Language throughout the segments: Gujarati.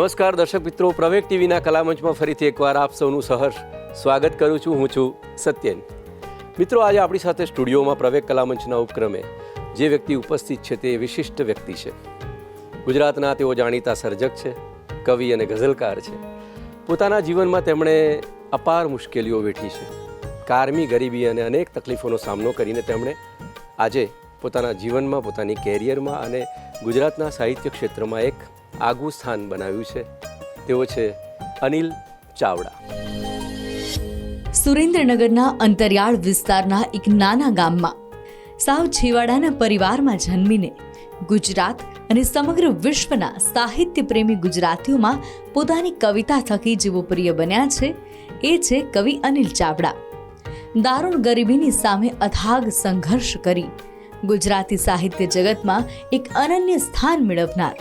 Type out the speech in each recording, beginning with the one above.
નમસ્કાર, દર્શક મિત્રો. પ્રવેગ ટીવીના કલામંચમાં ફરીથી એકવાર આપ સૌનું સહર્ષ સ્વાગત કરું છું. હું છું સત્યન. મિત્રો, આજે આપણી સાથે સ્ટુડિયોમાં પ્રવેગ કલામંચના ઉપક્રમે જે વ્યક્તિ ઉપસ્થિત છે તે વિશિષ્ટ વ્યક્તિ છે. ગુજરાતના તેઓ જાણીતા સર્જક છે, કવિ અને ગઝલકાર છે. પોતાના જીવનમાં તેમણે અપાર મુશ્કેલીઓ વેઠી છે. કારમી ગરીબી અને અનેક તકલીફોનો સામનો કરીને તેમણે આજે પોતાના જીવનમાં, પોતાની કેરિયરમાં અને ગુજરાતના સાહિત્ય ક્ષેત્રમાં એક આગવું સ્થાન બનાવ્યું છે. તેઓ છે અનિલ ચાવડા. સુરેન્દ્રનગરના અંતરિયાળ વિસ્તારના એક નાના ગામમાં, સાવ છેવાડાના પરિવારમાં જન્મીને ગુજરાત અને સમગ્ર વિશ્વના સાહિત્ય પ્રેમી ગુજરાતીઓમાં પોતાની કવિતા થકી જેવો પ્રિય બન્યા છે, એ છે કવિ અનિલ ચાવડા. દારૂણ ગરીબીની સામે અથાગ સંઘર્ષ કરી ગુજરાતી સાહિત્ય જગતમાં એક અનન્ય સ્થાન મેળવનાર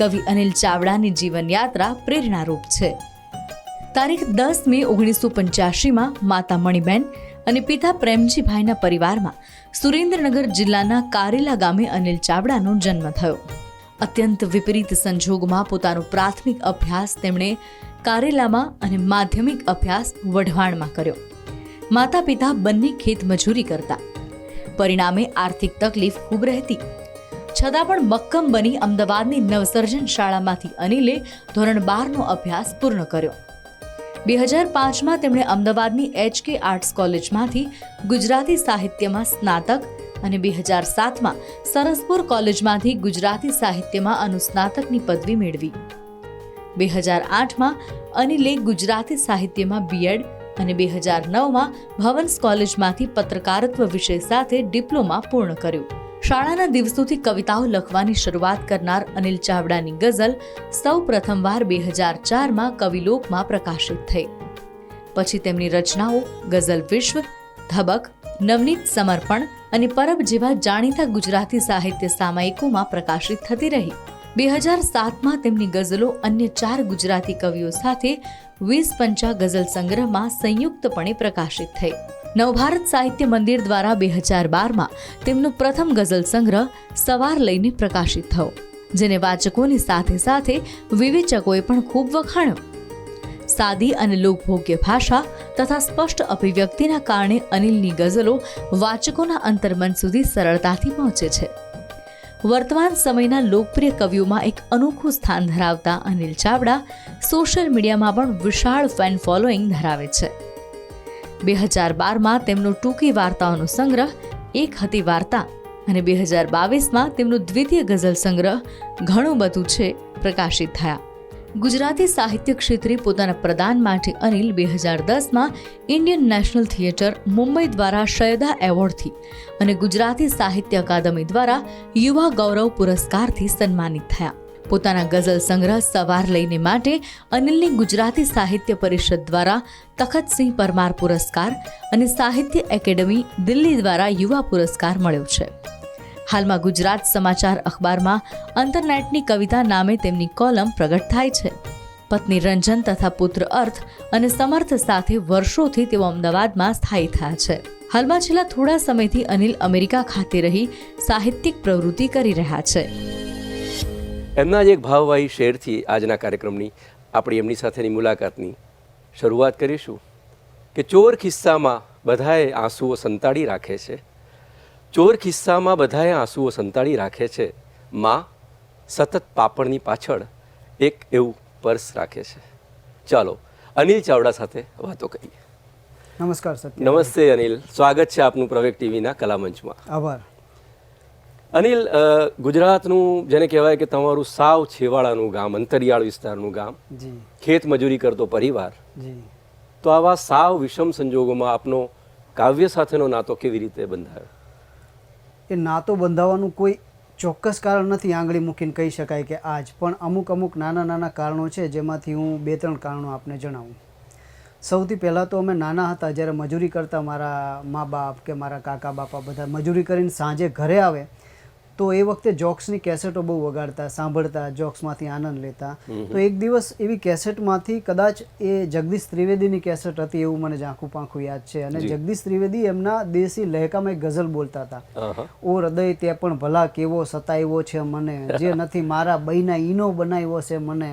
કવિ અનિલ ચાવડાની જીવનયાત્રા પ્રેરણારૂપ છે. તારીખ દસ મે ઓગણીસો પંચ્યાસીમાં માતા મણિબેન અને પિતા પ્રેમજીભાઈના પરિવારમાં સુરેન્દ્રનગર જિલ્લાના કારેલા ગામે અનિલ ચાવડાનો જન્મ થયો. અત્યંત વિપરીત સંજોગમાં પોતાનો પ્રાથમિક અભ્યાસ તેમણે કારેલામાં અને માધ્યમિક અભ્યાસ વઢવાણમાં કર્યો. માતા પિતા બંને ખેતમજૂરી કરતા. પરિણામે આર્થિક તકલીફ ખૂબ રહેતી. છતાં પણ મક્કમ બની અમદાવાદની નવસર્જન શાળામાંથી અનિલે ધોરણ બારનો અભ્યાસ પૂર્ણ કર્યો. બે હજાર પાંચમાં તેમણે અમદાવાદની એચકે આર્ટ્સ કોલેજમાંથી ગુજરાતી સાહિત્યમાં સ્નાતક અને બે હજાર સાતમાં સરસપુર કોલેજમાંથી ગુજરાતી સાહિત્યમાં અનુસ્નાતકની પદવી મેળવી. બે હજાર આઠમાં અનિલે ગુજરાતી સાહિત્યમાં બીએડ અને બે હજાર નવમાં ભવન્સ કોલેજમાંથી પત્રકારત્વ વિષય સાથે ડિપ્લોમા પૂર્ણ કર્યું. શાળાના દિવસોથી કવિતાઓ લખવાની શરૂઆત કરનાર અનિલ ચાવડાની ગઝલ સૌ પ્રથમવાર બે હજાર ચારમાં કવિલોકમાં પ્રકાશિત થઈ. પછી તેમની રચનાઓ ગઝલ વિશ્વ, ધબક, નવનીત સમર્પણ અને પરબ જેવા જાણીતા ગુજરાતી સાહિત્ય સામયિકોમાં પ્રકાશિત થતી રહી. બે હજાર સાતમાં તેમની ગઝલો અન્ય ચાર ગુજરાતી કવિઓ સાથે વીસ પંચા ગઝલ સંગ્રહમાં સંયુક્તપણે પ્રકાશિત થઈ. નવભારત સાહિત્ય મંદિર દ્વારા બે હજાર બારમાં તેમનો પ્રથમ ગઝલ સંગ્રહ સવાર લઈને પ્રકાશિત થયો, જેને વાચકોની સાથે સાથે વિવેચકોએ પણ ખૂબ વખાણ્યો. સાદી અને લોકભોગ્ય ભાષા તથા સ્પષ્ટ અભિવ્યક્તિના કારણે અનિલની ગઝલો વાચકોના અંતર્મન સુધી સરળતાથી પહોંચે છે. વર્તમાન સમયના લોકપ્રિય કવિઓમાં એક અનોખું સ્થાન ધરાવતા અનિલ ચાવડા સોશિયલ મીડિયામાં પણ વિશાળ ફેન ફોલોઈંગ ધરાવે છે. બે હજાર બારમાં તેમનો ટૂંકી વાર્તાઓનો સંગ્રહ, એક હતી વાર્તા, અને બે હજાર બાવીસમાં તેમનું દ્વિતીય ગઝલ સંગ્રહ, ઘણું બધું છે, પ્રકાશિત થયા. ગુજરાતી સાહિત્ય ક્ષેત્રે પોતાના પ્રદાન માટે અનિલ બે હજાર દસમાં ઇન્ડિયન નેશનલ થિયેટર મુંબઈ દ્વારા શયદા એવોર્ડથી અને ગુજરાતી સાહિત્ય અકાદમી દ્વારા યુવા ગૌરવ પુરસ્કારથી સન્માનિત થયા. પોતાના ગઝલ સંગ્રહ સવાર લઈને માટે અનિલને ગુજરાતી સાહિત્ય પરિષદ દ્વારા તખતસિંહ પરમાર પુરસ્કાર અને સાહિત્ય એકેડમી દિલ્હી દ્વારા યુવા પુરસ્કાર મળ્યો છે. હાલમાં ગુજરાત સમાચાર અખબારમાં અંતરનેટની કવિતા નામે તેમની કોલમ પ્રગટ થાય છે. પત્ની રંજન તથા પુત્ર અર્થ અને સમર્થ સાથે વર્ષોથી તેઓ અમદાવાદમાં સ્થાયી થયા છે. હાલમાં છેલ્લા થોડા સમયથી અનિલ અમેરિકા ખાતે રહી સાહિત્યિક પ્રવૃત્તિ કરી રહ્યા છે. એમના જ એક ભાવવાહી શેરથી આજના કાર્યક્રમની આપણી એમની સાથેની મુલાકાતની શરૂઆત કરીશું કે ચોર ખિસ્સામાં બધાએ આંસુઓ સંતાડી રાખે છે. ચોર ખિસ્સામાં બધાએ આંસુઓ સંતાડી રાખે છે. માં સતત પાપડની પાછળ એક એવું પર્સ રાખે છે. ચાલો અનિલ ચાવડા સાથે વાતો કરીએ. નમસ્કાર સર નમસ્તે અનિલ. સ્વાગત છે આપનું પ્રવેક ટીવીના કલામંચમાં. આભાર. અનિલ ગુજરાતનું જેને કહેવાય કે તમારું સાવ છેવાડાનું ગામ અંતરિયાળ વિસ્તારનું ગામ ખેત મજૂરી કરતો પરિવાર તો આવા સાવ વિષમ સંજોગોમાં આપનો કાવ્ય સાથેનો નાતો કેવી રીતે બંધાયો? એ નાતો બંધાવવાનું કોઈ ચોક્કસ કારણ નથી આંગળી મૂકીને કહી શકાય કે આજ પણ અમુક અમુક નાના નાના કારણો છે જેમાંથી હું બે ત્રણ કારણો આપને જણાવું. સૌથી પહેલાં તો અમે નાના હતા જ્યારે મજૂરી કરતા મારા મા બાપ કે મારા કાકા બાપા બધા મજૂરી કરીને સાંજે ઘરે આવે તો એ વખતે જોક્સની કેસેટો બહુ વગાડતા સાંભળતા જોક્સમાંથી આનંદ લેતા. તો એક દિવસ એવી કેસેટમાંથી કદાચ એ જગદીશ ત્રિવેદીની કેસેટ હતી એવું મને ઝાંખું પાંખું યાદ છે. અને જગદીશ ત્રિવેદી એમના દેશી લહેકામાં એક ગઝલ બોલતા હતા. ઓ હૃદય તે પણ ભલા કેવો સતાવ્યો છે મને. જે નથી મારા બૈના ઈનો બનાવ્યો છે મને.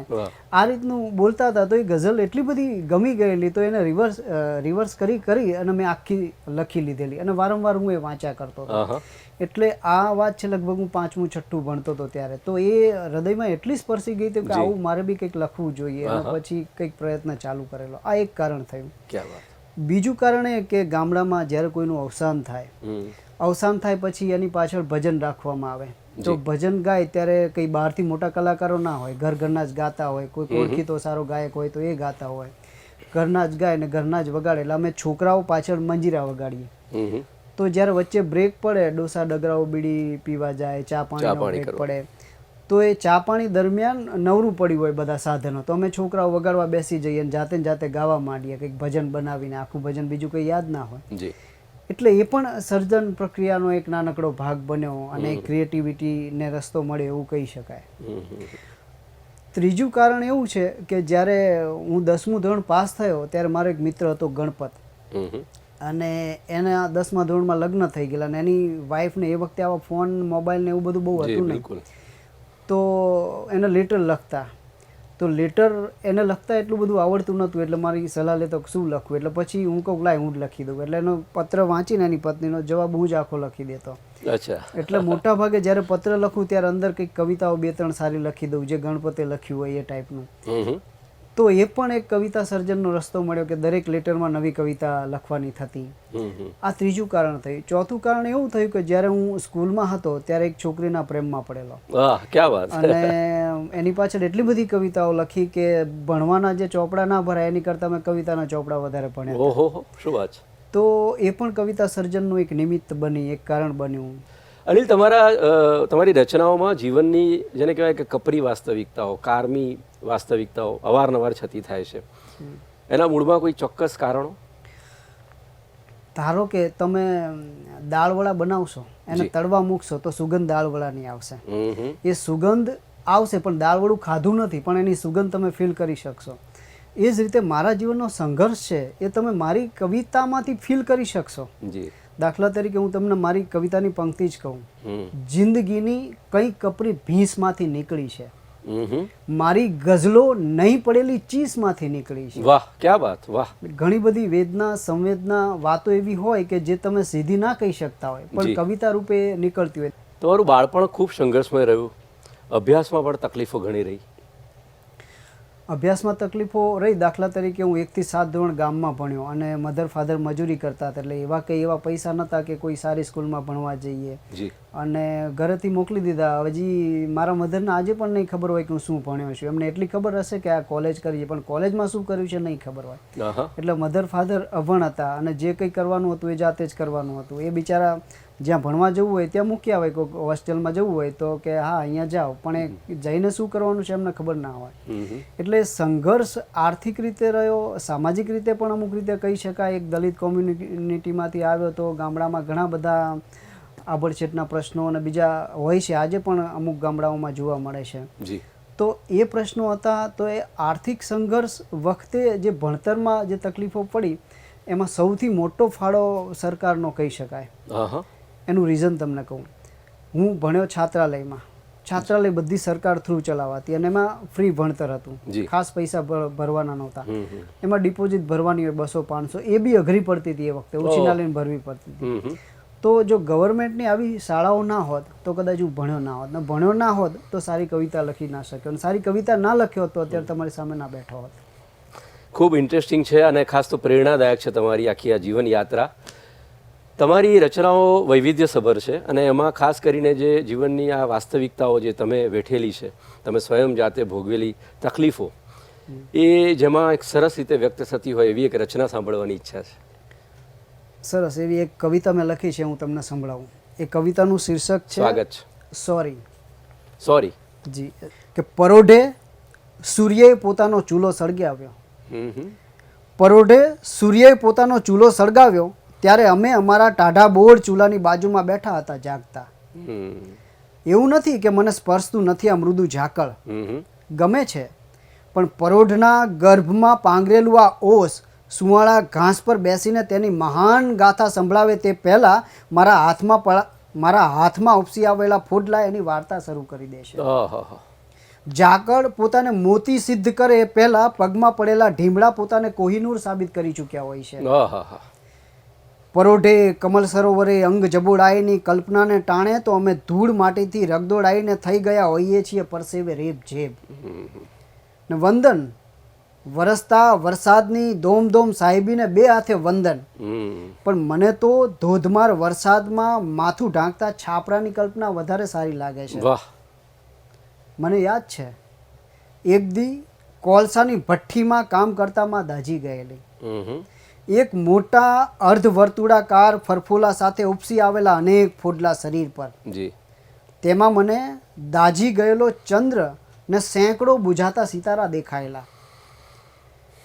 આ રીતનું બોલતા હતા. તો એ ગઝલ એટલી બધી ગમી ગયેલી તો એને રિવર્સ રિવર્સ કરી કરી અને મેં આખી લખી લીધેલી. અને વારંવાર હું એ વાંચ્યા કરતો હતો. એટલે આ વાત છે લગભગ હું પાંચમું છઠ્ઠું ભણતો હતો ત્યારે. તો એ હૃદયમાં એટલી સ્પર્શી ગઈ હતી કે આવું મારે બી કંઈક લખવું જોઈએ અને પછી કંઈક પ્રયત્ન ચાલુ કરેલો. આ એક કારણ થયું. બીજું કારણ એ કે ગામડામાં જ્યારે કોઈનું અવસાન થાય અવસાન થાય પછી એની પાછળ ભજન રાખવામાં આવે. તો ભજન ગાય ત્યારે કંઈ બહારથી મોટા કલાકારો ના હોય ઘર ઘરના જ ગાતા હોય કોઈ ઓળખીતો સારો ગાયક હોય તો એ ગાતા હોય. ઘરના જ ગાય ને ઘરના જ વગાડે. એટલે અમે છોકરાઓ પાછળ મંજીરા વગાડીએ. તો જ્યારે વચ્ચે બ્રેક પડે ડોસા ડગરાઓ બીડી પીવા જાય ચા પાણી બ્રેક પડે તો એ ચા પાણી દરમિયાન નવરું પડ્યું હોય બધા સાધનો. તો અમે છોકરાઓ વગાડવા બેસી જઈએ અને જાતે જાતે ગાવા માંડીએ કંઈક ભજન બનાવીને આખું ભજન બીજું કંઈ યાદ ના હોય. એટલે એ પણ સર્જન પ્રક્રિયાનો એક નાનકડો ભાગ બન્યો અને ક્રિએટિવિટીને રસ્તો મળે એવું કહી શકાય. ત્રીજું કારણ એવું છે કે જ્યારે હું દસમું ધોરણ પાસ થયો ત્યારે મારો એક મિત્ર હતો ગણપત. અને એના દસમા ધોરણમાં લગ્ન થઈ ગયેલા અને એની વાઈફને એ વખતે આવા ફોન મોબાઈલ ને એવું બધું બહુ હતું નહીં. તો એને લેટર લખતા. તો લેટર એને લખતા એટલું બધું આવડતું નહોતું એટલે મારી સલાહ લેતો શું લખવું? એટલે પછી હું કહું લાય હું જ લખી દઉં. એટલે એનો પત્ર વાંચીને એની પત્નીનો જવાબ હું જ આખો લખી દેતો. અચ્છા. એટલે મોટા ભાગે જ્યારે પત્ર લખું ત્યારે અંદર કંઈક કવિતાઓ બે ત્રણ સારી લખી દઉં જે ગણપતે લખ્યું હોય એ ટાઈપનું. તો એ પણ એક કવિતા સર્જનનો રસ્તો મળ્યો કે દરેક લેટરમાં નવી કવિતા લખવાની થતી. આ ત્રીજું કારણ થયું. ચોથું કારણ એવું થયું કે જ્યારે હું સ્કૂલમાં હતો ત્યારે એક છોકરીના પ્રેમમાં પડેલો. અને એની પાછળ એટલી બધી કવિતાઓ લખી કે ભણવાના જે ચોપડા ના ભરાય એની કરતાં મેં કવિતાના ચોપડા વધારે ભણ્યા શું વાત તો એ પણ કવિતા સર્જનનું એક નિમિત્ત બની એક કારણ બન્યું. અનિલ તમારા તમારી રચનાઓમાં જીવનની જેને કહેવાય કે કપરી વાસ્તવિકતાઓ કારમી વાસ્તવિકતાઓ અવારનવાર છતી થાય છે. એના મૂળમાં કોઈ ચોક્કસ કારણો? ધારો કે તમે દાળવડા બનાવશો એને. તળવા મૂકશો તો સુગંધ દાળવડાની આવશે. એ સુગંધ આવશે પણ દાળવડું ખાધું નથી પણ એની સુગંધ તમે ફીલ કરી શકશો. એ જ રીતે મારા જીવનનો સંઘર્ષ છે એ તમે મારી કવિતામાંથી ફીલ કરી શકશો. દાખલા તરીકે હું તમને મારી કવિતાની પંક્તિ જ કહું. જિંદગીની કઈ કપરી ભીંસમાંથી નીકળી છે. મારી ગઝલો નહીં પડેલી ચીસમાંથી નીકળી છે. વાહ ક્યાં વાત વાહ. ઘણી બધી વેદના સંવેદના વાતો એવી હોય કે જે તમે સીધી ના કહી શકતા હોય પણ કવિતા રૂપે નીકળતી હોય. તમારું બાળપણ ખૂબ સંઘર્ષમય રહ્યું. અભ્યાસમાં પણ તકલીફો ઘણી રહી. અભ્યાસમાં તકલીફો રહી. દાખલા તરીકે હું એકથી સાત ધોરણ ગામમાં ભણ્યો અને મધર ફાધર મજૂરી કરતા હતા. એટલે એવા કંઈ એવા પૈસા નહોતા કે કોઈ સારી સ્કૂલમાં ભણવા જઈએ. અને ઘરેથી મોકલી દીધા. હજી મારા મધરને આજે પણ નહીં ખબર હોય કે હું શું ભણ્યો છું. એમને એટલી ખબર હશે કે આ કોલેજ કરી છે. પણ કોલેજમાં શું કર્યું છે નહીં ખબર હોય. એટલે મધર ફાધર અભણ હતા અને જે કંઈ કરવાનું હતું એ જાતે જ કરવાનું હતું. એ બિચારા જ્યાં ભણવા જવું હોય ત્યાં મૂકી આવે કોઈ હોસ્ટેલમાં જવું હોય તો કે હા અહીંયા જાઓ. પણ એ જઈને શું કરવાનું છે એમને ખબર ના હોય. એટલે સંઘર્ષ આર્થિક રીતે રહ્યો સામાજિક રીતે પણ અમુક રીતે કહી શકાય. એક દલિત કોમ્યુનિટીમાંથી આવ્યો તો ગામડામાં ઘણા બધા આભડછેટના પ્રશ્નો અને બીજા હોય છે. આજે પણ અમુક ગામડાઓમાં જોવા મળે છે. તો એ પ્રશ્નો હતા તો એ આર્થિક સંઘર્ષ વખતે જે ભણતરમાં જે તકલીફો પડી એમાં સૌથી મોટો ફાળો સરકારનો કહી શકાય. એનું રીઝન તમને કહું. હું ભણ્યો છાત્રાલયમાં. છાત્રાલય બધી સરકાર થ્રુ ચલાવાતી અને એમાં ફ્રી ભણતર હતું. ખાસ પૈસા ભર- ભરવાના નહોતા. એમાં ડિપોઝિટ ભરવાની હોય બસો પાંચસો એ બી અઘરી પડતી હતી એ વખતે. ઉછીના લઈને ભરવી પડતી હતી. તો જો ગવર્મેન્ટની આવી શાળાઓ ના હોત તો કદાચ હું ભણ્યો ના હોત. ને ભણ્યો ના હોત તો સારી કવિતા લખી ના શક્યો. અને સારી કવિતા ના લખ્યો હોત તો અત્યારે તમારી સામે ના બેઠો હોત. ખૂબ ઇન્ટરેસ્ટિંગ છે અને ખાસ તો પ્રેરણાદાયક છે તમારી આખી આ જીવન યાત્રા તમારી રચનાઓ વૈવિધ્યસભર છે અને એમાં ખાસ કરીને જે જીવનની આ વાસ્તવિકતાઓ જે તમે વેઠેલી છે તમે સ્વયં જાતે ભોગવેલી તકલીફો એ જેમાં એક સરસ રીતે વ્યક્ત થતી હોય એવી એક રચના સાંભળવાની ઈચ્છા છે. સરસ એવી એક કવિતા મેં લખી છે હું તમને સંભળાવું. એ કવિતાનું શીર્ષક છે સ્વાગત છે. સોરી. સોરી. જી કે પરોઢે સૂર્યએ પોતાનો ચૂલો સળગાવ્યો. પરોઢે સૂર્યએ પોતાનો ચૂલો સળગાવ્યો ત્યારે અમે અમારા ટાઢા બોર ચૂલાની બાજુમાં બેઠા હતા જાગતા એવું નથી કે મને સ્પર્શતું નથી આ મૃદુ ઝાકળ. ગમે છે પણ પરોઢના ગર્ભમાં પાંગરેલું આ ઓસ સુવાળા ઘાસ પર બેસીને તેની મહાન ગાથા સંભળાવે તે પહેલાં મારા હાથમાં પડા મારા હાથમાં ઉપસી આવેલા ફોડલા એની વાર્તા શરૂ કરી દેશે. ઝાકળ પોતાને મોતી સિદ્ધ કરે એ પહેલાં પગમાં પડેલા ઢીમડા પોતાને કોહિનૂર સાબિત કરી ચૂક્યા હોય છે. પરોઢે કમલ સરોવરે અંગ જબોડાઈની કલ્પનાને ટાણે તો અમે ધૂળ માટીથી રગદોડાઈને થઈ ગયા હોઈએ છીએ પરસેવે રેબ જેબ. ને વંદન વરસતા વરસાદની ધોમ ધોમ સાહેબીને બે હાથે વંદન. પણ મને તો ધોધમાર વરસાદમાં માથું ઢાંકતા છાપરાની કલ્પના વધારે સારી લાગે છે. મને યાદ છે એક દી કોલસાની ભઠ્ઠીમાં કામ કરતામાં દાજી ગયેલી. એક મોટા અર્ધવર્તુળાકાર ફરફોલા સાથે ઉપસી આવેલા અનેક ફોડલા શરીર પર. જી. તેમાં મને દાજી ગયેલો ચંદ્ર ને સેંકડો બુઝાતા સિતારા દેખાયેલા.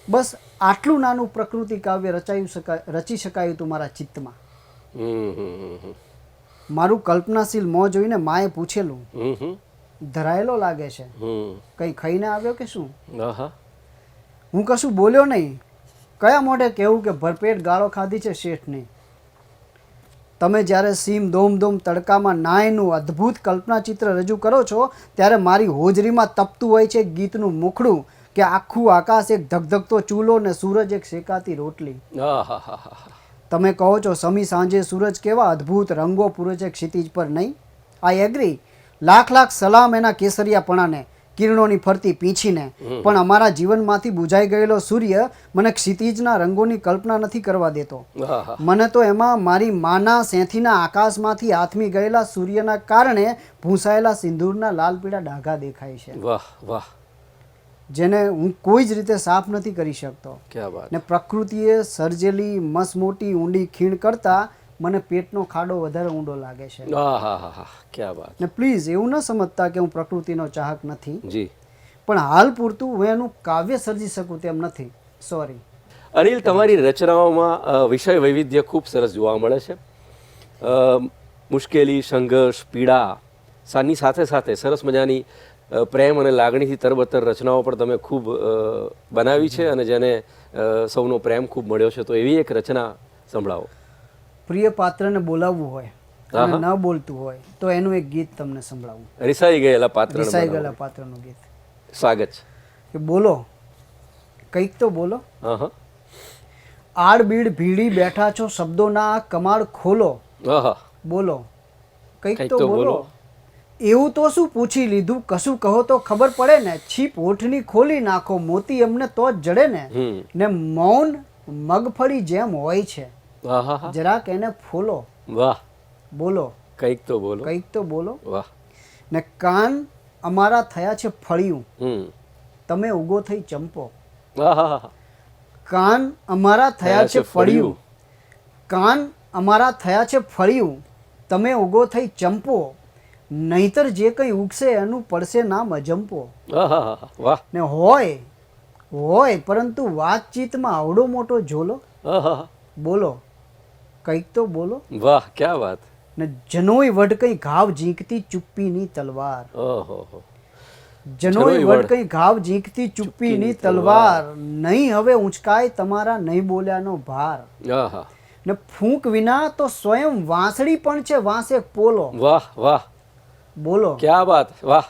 બસ આટલું નાનું પ્રકૃતિ કાવ્ય રચાયું શકાય રચી શકાયું હતું મારા ચિત્તમાં. મારું કલ્પનાશીલ મોં જોઈને માએ પૂછેલું. ધરાયેલો લાગે છે. કંઈ ખાઈને આવ્યો કે શું? હું કશું બોલ્યો નહીં. કયા મોઢે કહેવું કે ભરપેટ ગાળો ખાધી છે શેઠની? તમે જ્યારે સીમ ધોમ દોમ તડકામાં નાયનું અદ્ભુત કલ્પના ચિત્ર રજૂ કરો છો ત્યારે મારી હોજરીમાં તપતું હોય છે ગીતનું મુખડું કે આખું આકાશ એક ધગધગતો ચૂલો ને સૂરજ એક શેકાતી રોટલી. તમે કહો છો સમી સાંજે સૂરજ કેવા અદ્ભુત રંગો પૂરે છે ક્ષિતિજ પર નહીં? આઈ એગ્રી લાખ લાખ સલામ એના કેસરિયાપણાને. કિરણોની ફરતી પીંછીને. પણ અમારા જીવનમાંથી બુઝાઈ ગયેલો સૂર્ય મને ક્ષિતિજના રંગોની કલ્પના નથી કરવા દેતો. મને તો એમાં મારી માના સેંથીના આકાશમાંથી આથમી ગયેલા સૂર્યના કારણે ભૂંસાયેલા સિંદૂરના લાલ પીળા ડાઘા દેખાય છે. વાહ વાહ. જેને હું કોઈ જ રીતે સાફ નથી કરી શકતો. ને પ્રકૃતિએ સર્જેલી મસમોટી ઊંડી ખીણ કરતાં મને પેટનો ખાડો વધારે ઊંડો લાગે છે. ક્યાં વાત. ને પ્લીઝ એવું ન સમજતા કે હું પ્રકૃતિનો ચાહક નથી. જી. પણ હાલ પૂરતું હું એનું કાવ્ય સર્જી શકું તેમ નથી. સોરી અનિલ તમારી રચનાઓમાં વિષય વૈવિધ્ય ખૂબ સરસ જોવા મળે છે. મુશ્કેલી સંઘર્ષ પીડા સાની સાથે સાથે સરસ મજાની પ્રેમ અને લાગણીથી તરબતર રચનાઓ પણ તમે ખૂબ બનાવી છે અને જેને સૌનો પ્રેમ ખૂબ મળ્યો છે. તો એવી એક રચના સંભળાવો. પ્રિય પાત્રને બોલાવવું હોય અને ન બોલતું હોય તો એનું એક ગીત તમને સંભળાવું. રિસાઈ ગયેલા પાત્ર રિસાઈ ગયેલા પાત્રનું ગીત. સ્વાગત છે. કે બોલો કંઈક તો બોલો. આડબીડ ભીડી બેઠા છો શબ્દોના કમાડ ખોલો. બોલો કંઈક તો બોલો. એવું તો શું પૂછી લીધું? કશું કહો તો ખબર પડે ને? છીપ ઓઠની ખોલી નાખો મોતી એમને તો જ જડે ને? ને મૌન મગફળી જેમ હોય છે. જરાક એને ફોલો. વાહ. બોલો. કંઈક તો બોલો. કંઈક તો બોલો. વાહ. ને કાન અમારા થયા છે ફળિયું. તમે ઉગો થઈ ચંપો. કાન અમારા થયા છે ફળિયું. કાન અમારા થયા છે ફળિયું. તમે ઉગો થઈ ચંપો. નહીતર જે કંઈ ઉગશે એનું પડશે નામ અજંપો. વાહ ને હોય હોય પરંતુ વાતચીતમાં આવડો મોટો ઝોલો. બોલો. કંઈક તો બોલો. વાહ ક્યાં વાત? ને જનોય વડ કઈ ઘાવ ઝીંકતી ચુપ્પીની તલવાર. ઓહો જનોય વડ કઈ ઘાવ ઝીંકતી ચુપ્પીની તલવાર. નહીં હવે ઊંચકાય તમારા નહીં બોલ્યાનો ભાર. આહા. ને ફૂંક વિના તો સ્વયં વાંસળી પણ છે વાંસે પોલો. વાહ વાહ. બોલો. ક્યાં વાત? વાહ.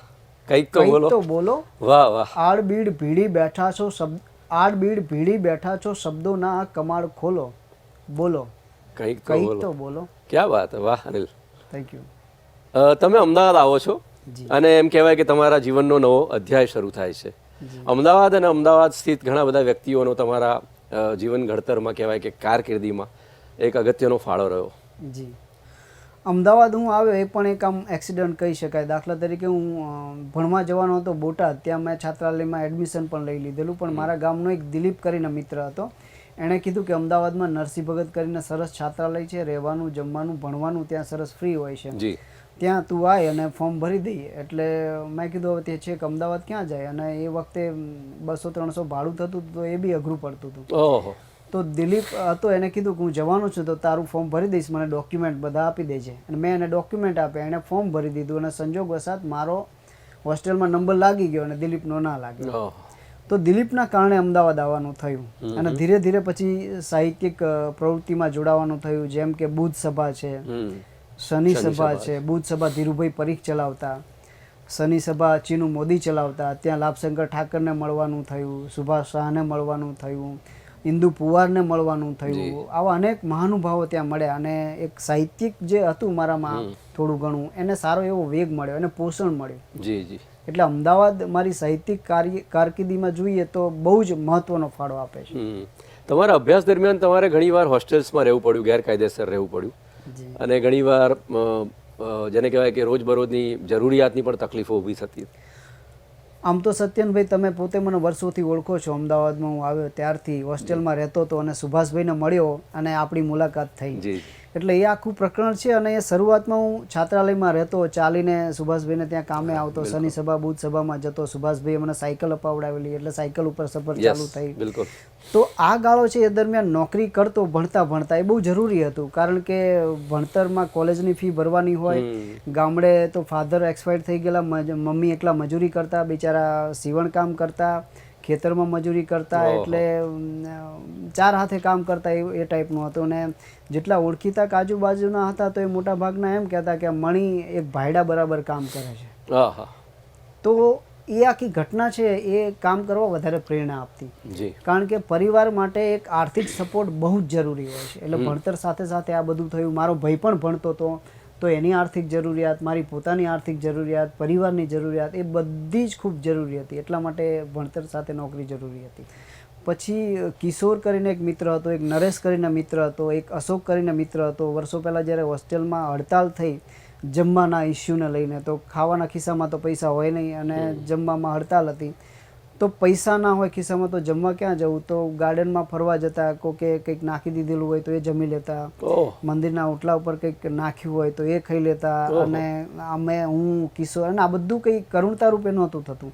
કંઈક તો બોલો. તો બોલો. વાહ વાહ. આડબીડ ભીડી બેઠા છો શબ્દ આડબીડ ભીડી બેઠા છો શબ્દોના કમાડ ખોલો. બોલો. કંઈક તો કંઈક બોલો. તો બોલો. ક્યાં વાત? વાહ અનિલ. થેન્ક યુ તમે અમદાવાદ આવો છો અને એમ કહેવાય કે તમારા જીવનનો નવો અધ્યાય શરૂ થાય છે. અમદાવાદ અને અમદાવાદ સ્થિત ઘણા બધા વ્યક્તિઓનો તમારા જીવન ઘડતરમાં કહેવાય કે કારકિર્દીમાં એક અગત્યનો ફાળો રહ્યો. જી. અમદાવાદ હું આવ્યો એ પણ એક આમ એક્સિડન્ટ કહી શકાય. દાખલા તરીકે હું ભણવા જવાનો હતો બોટાદ ત્યાં મેં છાત્રાલયમાં એડમિશન પણ લઈ લીધેલું. પણ મારા ગામનો એક દિલીપ કરીને મિત્ર હતો. એણે કીધું કે અમદાવાદમાં નરસિંહ ભગત કરીને સરસ છાત્રાલય છે રહેવાનું જમવાનું ભણવાનું ત્યાં સરસ ફ્રી હોય છે. ત્યાં તું આય અને ફોર્મ ભરી દઈએ એટલે મેં કીધું હવે તે છેક અમદાવાદ ક્યાં જાય? અને એ વખતે બસો ત્રણસો ભાડું થતું તો એ બી અઘરું પડતું હતું. તો દિલીપ હતો એને કીધું કે હું જવાનો છું તો તારું ફોર્મ ભરી દઈશ મને ડોક્યુમેન્ટ બધા આપી દેજે. અને મેં એને ડોક્યુમેન્ટ આપ્યા એણે ફોર્મ ભરી દીધું અને સંજોગ વસાત મારો હોસ્ટેલમાં નંબર લાગી ગયો અને દિલીપનો ના લાગ્યો. તો દિલીપના કારણે અમદાવાદ આવવાનું થયું. અને ધીરે ધીરે પછી સાહિત્યિક પ્રવૃત્તિમાં જોડાવાનું થયું જેમ કે બુદ્ધ સભા છે શનિ સભા છે બુદ્ધ સભા ધીરુભાઈ પરીખ ચલાવતા શનિ સભા ચીનુ મોદી ચલાવતા ત્યાં લાભશંકર ઠાકરને મળવાનું થયું સુભાષ શાહને મળવાનું થયું ઇન્દુ પુવારને મળવાનું થયું આવા અનેક મહાનુભાવો ત્યાં મળ્યા અને એક સાહિત્યિક જે હતું મારામાં થોડું ઘણું એને સારો એવો વેગ મળ્યો અને પોષણ મળ્યું. જી જી. એટલે અમદાવાદ મારી સાહિત્યિક કાર્ય કારકિર્દીમાં જોઈએ તો બહુ જ મહત્વનો ફાળો આપે છે. તમારા અભ્યાસ દરમિયાન તમારે ઘણીવાર હોસ્ટેલ્સમાં રહેવું પડ્યું ગેરકાયદેસર રહેવું પડ્યું. અને ઘણીવાર જેને કહેવાય કે રોજબરોજની જરૂરિયાતની પણ તકલીફો ઊભી થતી આમ તો સત્યનભાઈ તમે પોતે મને વર્ષોથી ઓળખો છો. અમદાવાદમાં હું આવ્યો ત્યારથી હોસ્ટેલમાં રહેતો હતો અને સુભાષભાઈને મળ્યો અને આપણી મુલાકાત થઈ. જી. એટલે એ આખું પ્રકરણ છે અને એ શરૂઆતમાં હું છાત્રાલયમાં રહેતો ચાલીને સુભાષભાઈને ત્યાં કામે આવતો શનિ સભા બુધ સભામાં જતો સુભાષભાઈએ મને સાયકલ અપાવડાવેલી એટલે સાયકલ ઉપર સફર ચાલુ થઈ. તો આ ગાળો છે એ દરમિયાન નોકરી કરતો ભણતા ભણતા એ બહુ જરૂરી હતું. કારણ કે ભણતરમાં કોલેજની ફી ભરવાની હોય ગામડે તો ફાધર એક્સપાયર થઈ ગયેલા મમ્મી એકલા મજૂરી કરતા બિચારા સીવણ કામ કરતા ખેતરમાં મજૂરી કરતા એટલે ચાર હાથે કામ કરતા એ ટાઈપનું હતું. ને જેટલા ઓળખીતા આજુબાજુના હતા તો એ મોટા ભાગના એમ કહેતા કે મણી એક ભાયડા બરાબર કામ કરે છે. તો એ આખી ઘટના છે એ કામ કરવા વધારે પ્રેરણા આપતી. કારણ કે પરિવાર માટે એક આર્થિક સપોર્ટ બહુ જ જરૂરી હોય છે. એટલે ભણતર સાથે સાથે આ બધું થયું. મારો ભાઈ પણ ભણતો હતો તો એની આર્થિક જરૂરિયાત મારી પોતાની આર્થિક જરૂરિયાત પરિવારની જરૂરિયાત એ બધી જ ખૂબ જરૂરી હતી. એટલા માટે ભણતર સાથે નોકરી જરૂરી હતી. પછી કિશોર કરીને એક મિત્ર હતો એક નરેશ કરીને મિત્ર હતો એક અશોક કરીને મિત્ર હતો. વર્ષો પહેલાં જ્યારે હોસ્ટેલમાં હડતાલ થઈ જમવાના ઇસ્યુને લઈને તો ખાવાના ખિસ્સામાં તો પૈસા હોય નહીં અને જમવામાં હડતાલ હતી. તો પૈસા ના હોય ખિસ્સામાં તો જમવા ક્યાં જવું? તો ગાર્ડનમાં ફરવા જતા કોકે કંઈક નાખી દીધેલું હોય તો એ જમી લેતા. મંદિરના ઓટલા ઉપર કંઈક નાખ્યું હોય તો એ ખાઈ લેતા. અને અમે હું કિશોર અને આ બધું કંઈ કરુણતા રૂપે નહોતું થતું.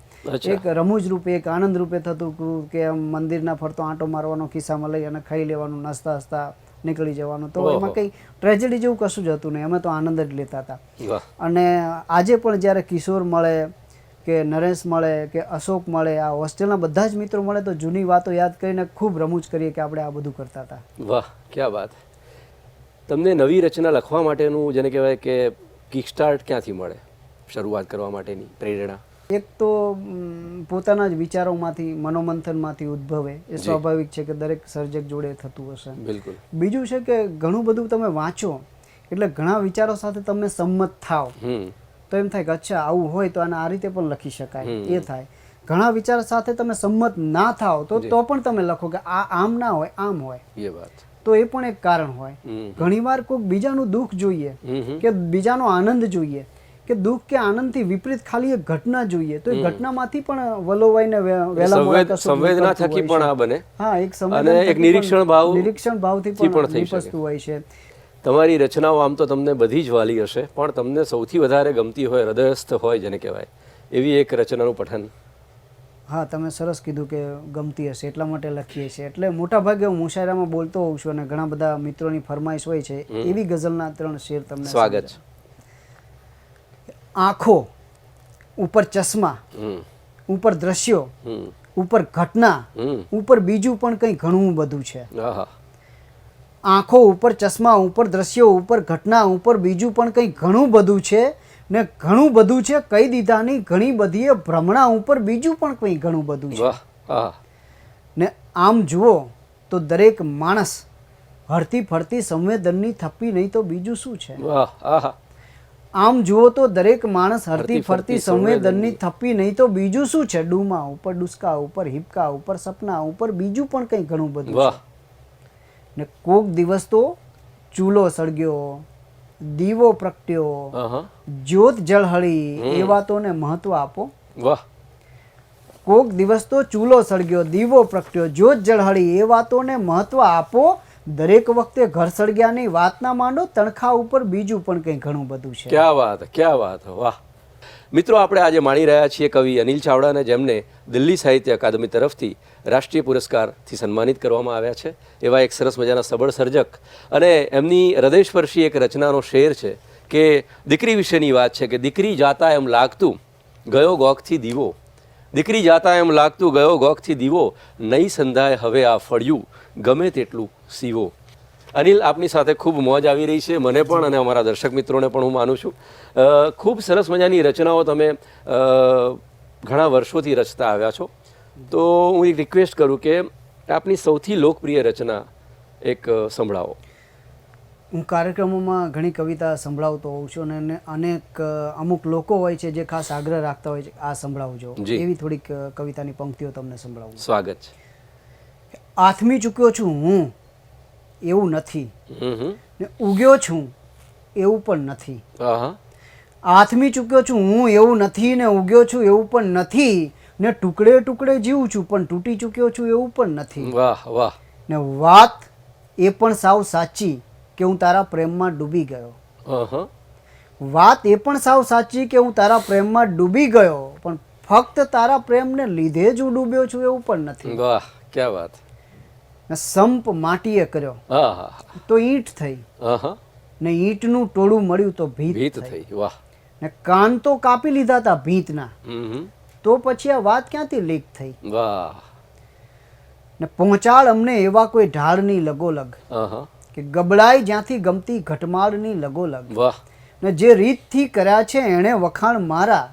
એક રમૂજ રૂપે એક આનંદ રૂપે થતું કે- મંદિરના ફરતો આંટો મારવાનો ખિસ્સામાં લઈ અને ખાઈ લેવાનું નાસ્તા હસતા નીકળી જવાનું. તો એમાં કંઈ ટ્રેજેડી જેવું કશું જ હતું નહીં. અમે તો આનંદ જ લેતા હતા. અને આજે પણ જ્યારે કિશોર મળે કે નરેશ મળે કે અશોક મળે આ હોસ્ટેલના બધા જ મિત્રો મળે તો જૂની વાતો યાદ કરીને ખૂબ રમૂજ કરીએ કે આપણે આ બધું કરતા હતા. વાહ ક્યાં વાત. તમને નવી રચના લખવા માટેનું જેને કહેવાય કે કિક સ્ટાર્ટ ક્યાંથી મળે? શરૂઆત કરવા માટેની પ્રેરણા? એક તો પોતાના જ વિચારોમાંથી મનોમંથનમાંથી ઉદ્ભવે. એ સ્વાભાવિક છે કે દરેક સર્જક જોડે થતું હશે. બિલકુલ. બીજું છે કે ઘણું બધું તમે વાંચો એટલે ઘણા વિચારો સાથે તમે સંમત થાવ તો એમ થાય કે અચ્છા આવું હોય તો આને આ રીતે પણ લખી શકાય. એ થાય. ઘણા વિચાર સાથે તમે સંમત ના થાઓ તો તો પણ તમે લખો કે આ આમ ના હોય આમ હોય. એ વાત. તો એ પણ એક કારણ હોય. ઘણીવાર કોઈક બીજાનું દુઃખ જોઈએ. કે બીજાનો આનંદ જોઈએ કે દુઃખ કે આનંદથી વિપરીત ખાલી એક ઘટના જોઈએ તો એ ઘટનામાંથી પણ વલોવાઈને ને વહેલા સંવેદના થકી પણ આ બને. હા એક સંવેદના એક નિરીક્ષણ ભાવ નિરીક્ષણ ભાવથી થી પણ શકે. હોય છે. તમારી રચનાઓ આમ તો તમને બધી જ વાલી હશે પણ તમને સૌથી વધારે ગમતી હોય હૃદયસ્થ હોય જેને કહેવાય એવી એક રચનાનું પઠન. હા તમે સરસ કીધું કે ગમતી હશે એટલા માટે લખીએ છીએ. એટલે મોટા ભાગે હું મુશાયરામાં બોલતો હોઉં છું અને ઘણા બધા મિત્રોની ફરમાઈશ હોય છે એવી ગઝલના ત્રણ શેર તમને સ્વાગત. આંખો ઉપર ચશ્મા ઉપર દ્રશ્યો ઉપર ઘટના ઉપર બીજું પણ કંઈ ઘણું બધું છે. આંખો ઉપર ચશ્મા ઉપર દ્રશ્યો ઉપર ઘટના ઉપર બીજું પણ કંઈ ઘણું બધું છે ને ઘણું બધું છે કહી દીધાની ઘણી બધી ભ્રમણા ઉપર બીજું પણ કંઈ ઘણું બધું છે. ને આમ જુઓ તો દરેક માણસ હરતી ફરતી સંવેદનની થપ્પી નહીં તો બીજું શું છે? આમ જુઓ તો દરેક માણસ હરતી ફરતી સંવેદનની થપ્પી નહીં તો બીજું શું છે? ડૂમા ઉપર ડુસકા ઉપર હિપકા ઉપર સપના ઉપર બીજું પણ કંઈ ઘણું બધું છે. ને કોક દિવસ તો ચૂલો સળગ્યો દીવો પ્રગટ્યો જ્યોત જળહળી એ વાતોને મહત્વ આપો. વાહ. કોક દિવસ તો ચૂલો સળગ્યો દીવો પ્રગટ્યો જ્યોત જળહળી એ વાતોને મહત્વ આપો. દરેક વખતે ઘર સળગ્યાની વાત ના માંડો તણખા ઉપર બીજું પણ કંઈ ઘણું બધું છે. ક્યાં વાત ક્યાં વાત વાહ. મિત્રો આપણે આજે માણી રહ્યા છીએ કવિ અનિલ ચાવડાને જેમને દિલ્હી સાહિત્ય અકાદમી તરફથી રાષ્ટ્રીય પુરસ્કારથી સન્માનિત કરવામાં આવ્યા છે. એવા એક સરસ મજાના સબળ સર્જક અને એમની હૃદયસ્પર્શી એક રચનાનો શેર છે કે દીકરી વિશેની વાત છે કે દીકરી જાતા એમ લાગતું ગયો ગોખથી દીવો. દીકરી જાતા એમ લાગતું ગયો ગોખથી દીવો. નહીં સંધાય હવે આ ફળ્યું, ગમે તેટલું સીવો. અનિલ, આપની સાથે ખૂબ મોજ આવી રહી છે, મને પણ અને અમારા દર્શક મિત્રોને પણ હું માનું છું. ખૂબ સરસ મજાની રચનાઓ તમે ઘણા વર્ષોથી રચતા આવ્યા છો. તો હું એક રિક્વેસ્ટ કરું કે આપની સૌથી લોકપ્રિય રચના એક સંભળાવો. હું કાર્યક્રમોમાં ઘણી કવિતા સંભળાવતો હોઉં છું અને અનેક અમુક લોકો હોય છે જે ખાસ આગ્રહ રાખતા હોય છે આ સંભળાવજો એવી થોડીક કવિતાની પંક્તિઓ તમને સંભળાવું. સ્વાગત છે. આથમી ચૂક્યો છું હું એવું નથી. ને ઉગ્યો છું એવું પણ નથી. આથમી ચૂક્યો છું હું એવું નથી ને ઉગ્યો છું એવું પણ નથી. ને ટુકડે ટુકડે જીવું છું પણ તૂટી ચૂક્યો છું એવું પણ નથી. વાહ વાહ. ને વાત એ પણ સાવ સાચી કે હું તારા પ્રેમમાં ડૂબી ગયો. વાત એ પણ સાવ સાચી કે હું તારા પ્રેમમાં ડૂબી ગયો પણ ફક્ત તારા પ્રેમને લીધે જ હું ડૂબ્યો છું એવું પણ નથી. વાહ ક્યાં વાત. ને સંપ માટીએ કર્યો. તો ઈંટ થઈ. ને ઈંટનું ટોળું મળ્યું તો ભીત થઈ. વાહ. ને કાન તો કાપી લીધા હતા ભીતના. તો પછી આ વાત ક્યાંથી લીક થઈ? વાહ. ને પહોંચાડ અમને એવા કોઈ ઢાળની લગોલગ. કે ગબડાઈ જ્યાંથી ગમતી ઘટમાળની લગોલગ. વાહ. ને જે રીતથી કર્યા છે એણે વખાણ મારા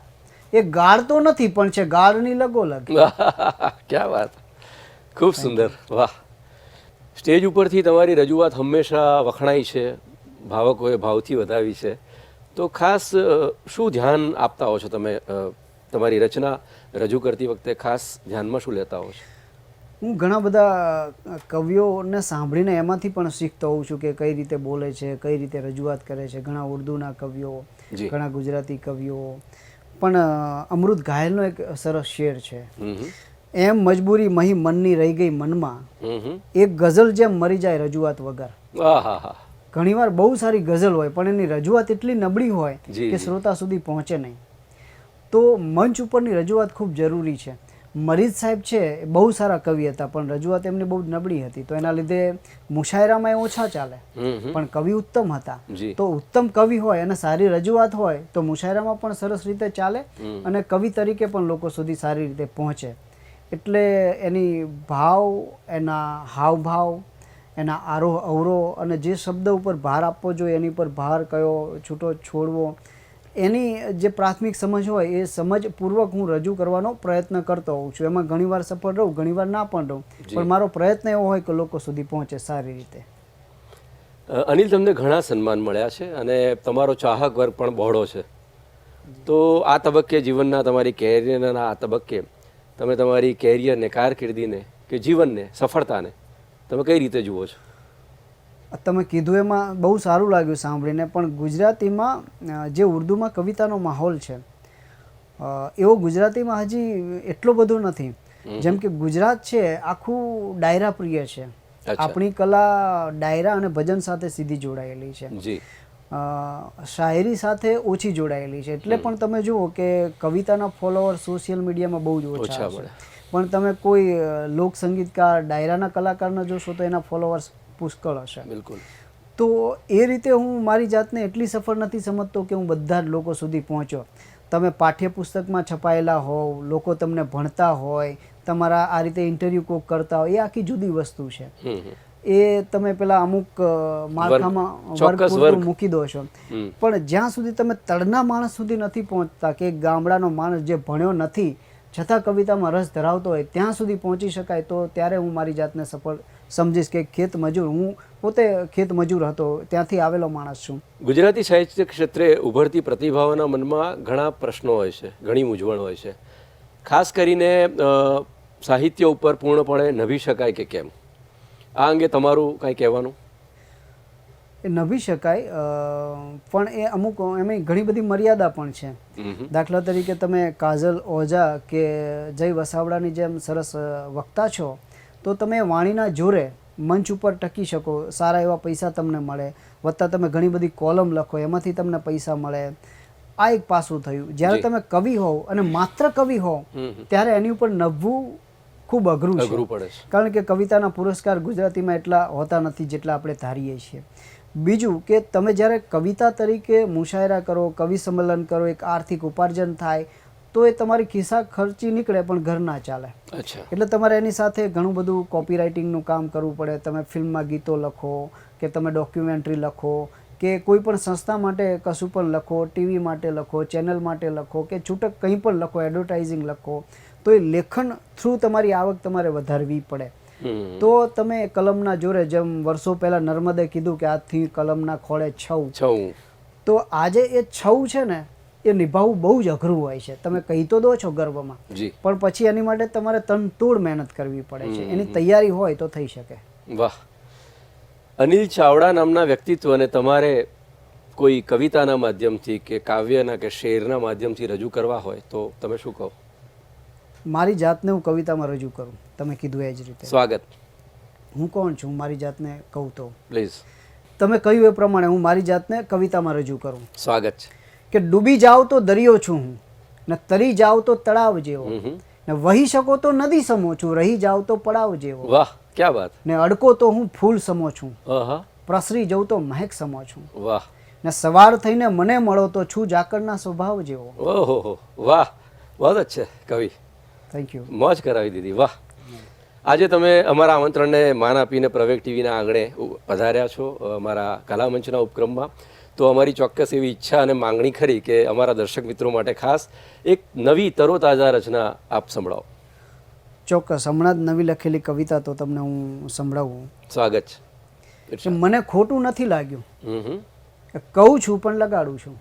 એ ગાળ તો નથી પણ છે ગાળની લગોલગ. ક્યાં વાત. ખૂબ સુંદર. વાહ. સ્ટેજ ઉપરથી તમારી રજૂઆત હંમેશા વખણાઈ છે ભાવકોએ ભાવથી વધાવી છે. તો ખાસ શું ધ્યાન આપતા હો છો તમે તમારી રચના રજૂ કરતી વખતે ખાસ ધ્યાનમાં શું લેતા હો છો? હું ઘણા બધા કવિઓને સાંભળીને એમાંથી પણ શીખતો હોઉં છું કે કઈ રીતે બોલે છે કઈ રીતે રજૂઆત કરે છે. ઘણા ઉર્દુના કવિઓ ઘણા ગુજરાતી કવિઓ. પણ અમૃત ઘાયલનો એક સરસ શેર છે. એમ મજબૂરી મહી મનની રહી ગઈ મનમાં. એક ગઝલ જેમ મરી જાય રજૂઆત વગર. ઘણીવાર બહુ સારી ગઝલ હોય પણ એની રજૂઆત એટલી નબળી હોય કે શ્રોતા સુધી પહોંચે નહીં. તો મંચ ઉપરની રજૂઆત ખૂબ જરૂરી છે. મરીજ સાહેબ છે બહુ સારા કવિ હતા પણ રજૂઆત એમની બહુ નબળી હતી. તો એના લીધે મુશાયરામાં એ ઓછા ચાલે. પણ કવિ ઉત્તમ હતા. તો ઉત્તમ કવિ હોય અને સારી રજૂઆત હોય તો મુશાયરામાં પણ સરસ રીતે ચાલે અને કવિ તરીકે પણ લોકો સુધી સારી રીતે પહોંચે. એટલે એની ભાવ એના હાવભાવ એના આરોહ અવરોહ અને જે શબ્દ ઉપર ભાર આપવો જોઈએ એની પર ભાર કયો છૂટો છોડવો એની જે પ્રાથમિક સમજ હોય એ સમજપૂર્વક હું રજૂ કરવાનો પ્રયત્ન કરતો હોઉં છું. એમાં ઘણીવાર સફળ રહું ઘણીવાર ના પણ રહું. પણ મારો પ્રયત્ન એવો હોય કે લોકો સુધી પહોંચે સારી રીતે. અનિલ તમને ઘણા સન્માન મળ્યા છે અને તમારો ચાહક વર્ગ પણ બહોળો છે. તો આ તબક્કે જીવનના તમારી કેરિયરના આ તબક્કે તમે તમારી કેરિયરને કારકિર્દીને કે જીવનને સફળતાને તમે કઈ રીતે જુઓ છો? તમે કીધું એમાં બહુ સારું લાગ્યું સાંભળીને પણ ગુજરાતીમાં જે ઉર્દુમાં કવિતાનો માહોલ છે એવો ગુજરાતીમાં હજી એટલો બધો નથી. જેમ કે ગુજરાત છે આખું ડાયરા પ્રિય છે. આપણી કલા ડાયરા અને ભજન સાથે સીધી જોડાયેલી છે. શાયરી સાથે ઓછી જોડાયેલી છે. એટલે પણ તમે જુઓ કે કવિતાના ફોલોઅર સોશિયલ મીડિયામાં બહુ જ ઓછા છે. પણ તમે કોઈ લોક સંગીતકાર ડાયરાના કલાકારને જોશો તો એના ફોલોઅર્સ પુષ્કળ હશે. બિલકુલ. તો એ રીતે હું મારી જાતને એટલી સફળ નથી સમજતો કે હું બધા જ લોકો સુધી પહોંચ્યો. તમે પાઠ્યપુસ્તકમાં છપાયેલા હોવ લોકો તમને ભણતા હોય તમારા આ રીતે ઇન્ટરવ્યૂ કોક કરતા હોય એ આખી જુદી વસ્તુ છે. એ તમે પેલા અમુક માળખામાં વર્ગ. મૂકી દો છો. પણ જ્યાં સુધી તમે તળના માણસ સુધી નથી પહોંચતા કે ગામડાનો માણસ જે ભણ્યો નથી છતાં કવિતામાં રસ ધરાવતો હોય ત્યાં સુધી પહોંચી શકાય તો ત્યારે હું મારી જાતને સફળ સમજીશ કે ખેત મજૂર હું પોતે ખેત મજૂર હતો ત્યાંથી આવેલો માણસ છું. ગુજરાતી સાહિત્ય ક્ષેત્રે ઉભરતી પ્રતિભાઓના મનમાં ઘણા પ્રશ્નો હોય છે ઘણી મૂંઝવણ હોય છે. ખાસ કરીને સાહિત્ય ઉપર પૂર્ણપણે નભી શકાય કે કેમ? આ અંગે તમારું કાંઈ કહેવાનું? એ નભી શકાય પણ એ અમુક એમાં ઘણી બધી મર્યાદા પણ છે. દાખલા તરીકે તમે કાજલ ઓઝા કે જય વસાવડાની જેમ સરસ વક્તા છો તો તમે વાણીના જોરે મંચ ઉપર ટકી શકો સારા એવા પૈસા તમને મળે. વત્તા તમે ઘણી બધી કોલમ લખો એમાંથી તમને પૈસા મળે. આ એક પાસું થયું. જ્યારે તમે કવિ હોવ અને માત્ર કવિ હોવ. ત્યારે એની ઉપર નભવું ખૂબ અઘરું છે. કારણ કે કવિતાના પુરસ્કાર ગુજરાતીમાં એટલા હોતા નથી જેટલા આપણે ધારીએ છીએ. બીજું કે તમે જ્યારે કવિતા તરીકે મુશાયરા કરો કવિ સંમેલન કરો એક આર્થિક ઉપાર્જન થાય તો એ તમારી ખિસ્સા ખર્ચી નીકળે પણ ઘર ના ચાલે. એટલે તમારે એની સાથે ઘણું બધું કોપી રાઇટિંગનું કામ કરવું પડે. તમે ફિલ્મમાં ગીતો લખો કે તમે ડોક્યુમેન્ટરી લખો કે કોઈ પણ સંસ્થા માટે કશું પણ લખો ટીવી માટે લખો ચેનલ માટે લખો કે છૂટક કંઈ પણ લખો એડવર્ટાઇઝિંગ લખો તો એ લેખન થ્રુ તમારી આવક તમારે વધારવી પડે. તો તમે કલમના જોરે જેમ વર્ષો પહેલા નર્મદે કીધું કે આજથી કલમના ખોળે છઉ. છઉં. તો આજે એ છઉ છે ને એ નિભાવવું બહુ જ અઘરું હોય છે. તમે કહી તો દો છો ગર્ભમાં પણ પછી એની માટે તમારે તનતોડ મહેનત કરવી પડે છે. એની તૈયારી હોય તો થઈ શકે. વાહ. અનિલ ચાવડા નામના વ્યક્તિત્વને તમારે કોઈ કવિતાના માધ્યમથી કે કાવ્યના કે શેરના માધ્યમથી રજૂ કરવા હોય તો તમે શું કહો? મારી જાતને હું કવિતામાં રજૂ કરું. તમે કીધું એ જ રીતે. સ્વાગત. હું કોણ છું? મારી જાતને કહું તો. પ્લીઝ. તમે કહ્યું એ પ્રમાણે હું મારી જાતને કવિતામાં રજૂ કરું. સ્વાગત છે. કે ડૂબી જાઓ તો દરિયો છું હું ને તરી જાઓ તો તળાવ જેવો. ને વહી શકો તો નદી સમો છું રહી જાઓ તો પડાવ જેવો. વાહ ક્યાં વાત. ને અડકો તો હું ફૂલ સમો છું પ્રસરી જઉં તો મહેક સમો છું. વાહ. ને સવાર થઈને મને મળો તો છું ઝાકળના સ્વભાવ જેવો. ઓહો વાહ બહુ જ છે કવિ. થેન્ક યુ મોજ કરાવી દીધી વાહ. આજે તમે અમારા આમંત્રણને માન આપીને પ્રવેગ ટીવીના આંગણે પધાર્યા છો અમારા કલામંચના ઉપક્રમમાં. તો અમારી ચોક્કસ એવી ઈચ્છા અને માંગણી ખરી કે અમારા દર્શક મિત્રો માટે ખાસ એક નવી તરોતાજા રચના આપ સંભળાવો. ચોક્કસ. હમણાં જ નવી લખેલી કવિતા તો તમને હું સંભળાવું. સ્વાગત છે. મને ખોટું નથી લાગ્યું. કે કહું છું પણ લગાડું છું.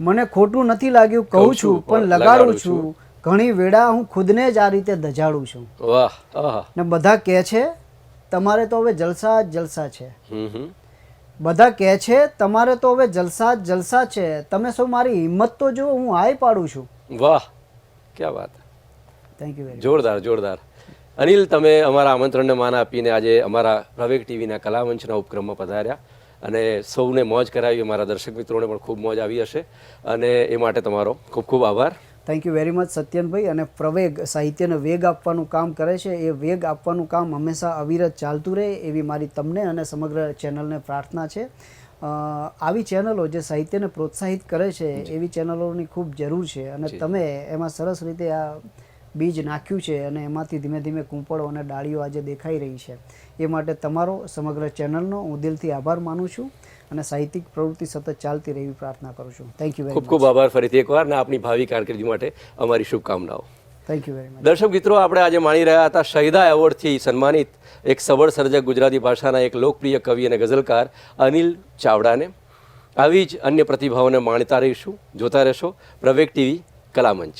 મને ખોટું નથી લાગ્યું કહું છું પણ લગાડું છું. ઘણી વેળા હું ખુદને જ આ રીતે દજાડું છું. વાહ ને બધા કહે છે તમારે તો હવે જલસા જ જલસા છે. બધા કહે છે તમારે તો હવે જલસા જલસા છે. તમે સૌ મારી હિંમત તો જો હું આય પાડું છું. વાહ ક્યાં વાત. થેન્ક યુ જોરદાર જોરદાર. અનિલ તમે અમારા આમંત્રણને માન આપીને આજે અમારા પ્રવેગ ટીવીના કલામંચના ઉપક્રમમાં પધાર્યા અને સૌને મોજ કરાવી. અમારા દર્શક મિત્રોને પણ ખૂબ મોજ આવી હશે. અને એ માટે તમારો ખૂબ ખૂબ આભાર. થેન્ક યુ વેરી મચ સત્યનભાઈ અને પ્રવેગ સાહિત્યને વેગ આપવાનું કામ કરે છે. એ વેગ આપવાનું કામ હંમેશા અવિરત ચાલતું રહે એવી મારી તમને અને સમગ્ર ચેનલને પ્રાર્થના છે. આવી ચેનલો જે સાહિત્યને પ્રોત્સાહિત કરે છે એવી ચેનલોની ખૂબ જરૂર છે. અને તમે એમાં સરસ રીતે આ બીજ નાખ્યું છે અને એમાંથી ધીમે ધીમે કૂંપળો અને ડાળીઓ આજે દેખાઈ રહી છે. એ માટે તમારો સમગ્ર ચેનલનો હું દિલથી આભાર માનું છું. અને સાહિત્યિક પ્રવૃત્તિ સતત ચાલતી રહેવી પ્રાર્થના કરું છું. થેન્ક યુ ખૂબ ખૂબ આભાર ફરીથી એકવાર અને આપની ભાવિ કારકિર્દી માટે અમારી શુભકામનાઓ. થેન્ક યુ વેરી મચ દર્શક મિત્રો આપણે આજે માણી રહ્યા હતા શહીદા એવોર્ડથી સન્માનિત એક સબળ સર્જક ગુજરાતી ભાષાના એક લોકપ્રિય કવિ અને ગઝલકાર અનિલ ચાવડાને. આવી જ અન્ય પ્રતિભાઓને માણતા રહીશું જોતા રહેશો પ્રવેક ટીવી કલામંચ.